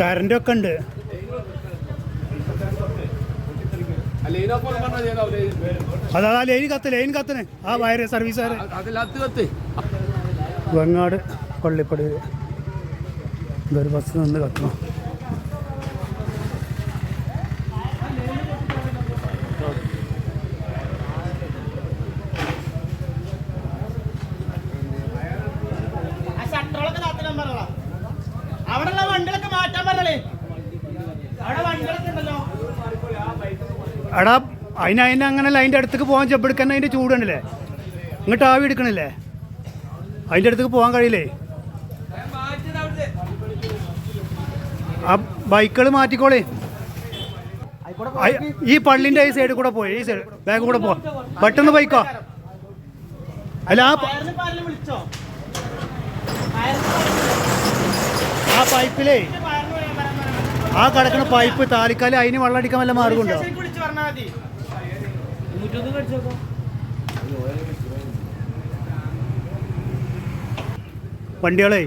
കറണ്ടൊക്കെ ഉണ്ട്. അതാ ലൈൻ കത്ത് ലൈൻ കത്തിന്. ആ വയറ് കത്ത് വെങ്ങാട് പള്ളിപ്പടി ഇതൊരു ബസ് നിന്ന് കത്തണം. മാറ്റാൻ അവിടെ എടാ അതിന് അതിന് അങ്ങനെ അതിന്റെ അടുത്തേക്ക് പോകാൻ ചെപ്പെടുക്കാൻ അതിന്റെ ചൂടുണ്ടല്ലേ ഇങ്ങോട്ട് ആവി എടുക്കണില്ലേ? അതിന്റെ അടുത്തേക്ക് പോകാൻ കഴിയില്ലേ? ആ ബൈക്കുകൾ മാറ്റിക്കോളേ. ഈ പള്ളിന്റെ ഈ സൈഡിൽ കൂടെ പോയി ഈ സൈഡ് ബാഗ് കൂടെ പോവാം പെട്ടെന്ന് ബൈക്കോ അല്ല ആ പൈപ്പിലേ ആ കിടക്കുന്ന പൈപ്പ് താലിക്കാലി അതിന് വെള്ളം അടിക്കാൻ വല്ല മാർഗമുണ്ടോ വണ്ടികളെ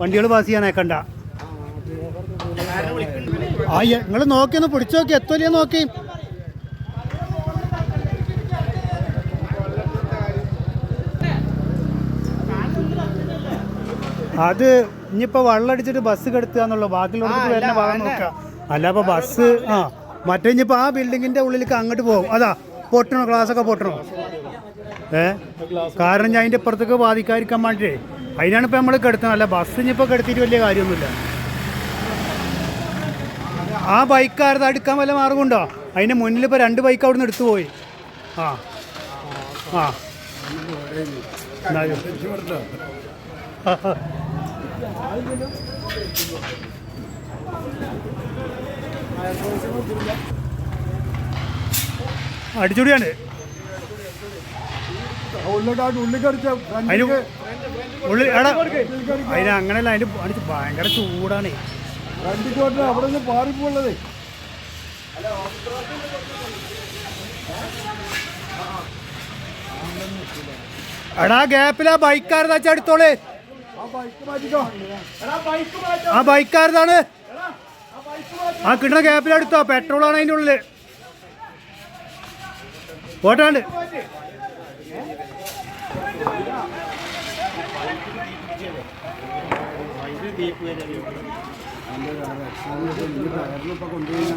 വണ്ടികൾ പാസ് ചെയ്യാനേക്കണ്ട ആ നിങ്ങൾ നോക്കിയൊന്ന് പിടിച്ചു നോക്കി എത്തോലിയാ നോക്കി അത് ഇനിയിപ്പോ വെള്ളം അടിച്ചിട്ട് ബസ് കെടുത്തുക എന്നുള്ള ബാക്കിയുള്ളവർക്ക് വരുന്ന ഭാഗം നോക്കാം അല്ല അപ്പൊ ബസ് ആ മറ്റേ ഇനിയിപ്പോ ആ ബിൽഡിങ്ങിന്റെ ഉള്ളിലേക്ക് അങ്ങോട്ട് പോകും. അതാ പൊട്ടണോ ഗ്ലാസ് ഒക്കെ പൊട്ടണോ? ഏ? കാരണം ഞാൻ അതിന്റെ ഇപ്പുറത്തേക്ക് ബാധിക്കാതിരിക്കാൻ വേണ്ടിട്ടേ. അതിനാണ് ഇപ്പൊ നമ്മൾ കെടുത്തുന്നത്. അല്ല ബസ് ഇനിയിപ്പോ കെടുത്തിട്ട് വലിയ കാര്യമൊന്നുമില്ല. ആ ബൈക്ക് ബൈക്കാരത് അടുക്കാൻ വല്ല മാർഗമുണ്ടോ അതിന്റെ മുന്നിൽ ഇപ്പൊ രണ്ട് ബൈക്ക് അവിടെ നിന്ന് എടുത്തു പോയി. ആ. ആ. അടിച്ചുടിയാണ് അതിന് അങ്ങനെയല്ല അതിന് അടിച്ച് ഭയങ്കര ചൂടാണ്. അവിടെ നിന്ന് പാറിപ്പോളത് എടാ ഗ്യാപ്പിലാ ബൈക്കാരതാ അടുത്തോളെ ആ ബൈക്ക് മാറ്റിക്കോ ആ ബൈക്കാരതാണ് ആ കിട്ടുന്ന ഗ്യാപ്പിലെടുത്തോ പെട്രോളാണ് അതിന്റെ ഉള്ളിൽ. പോട്ടാണ്ട് കൊണ്ടുപോയി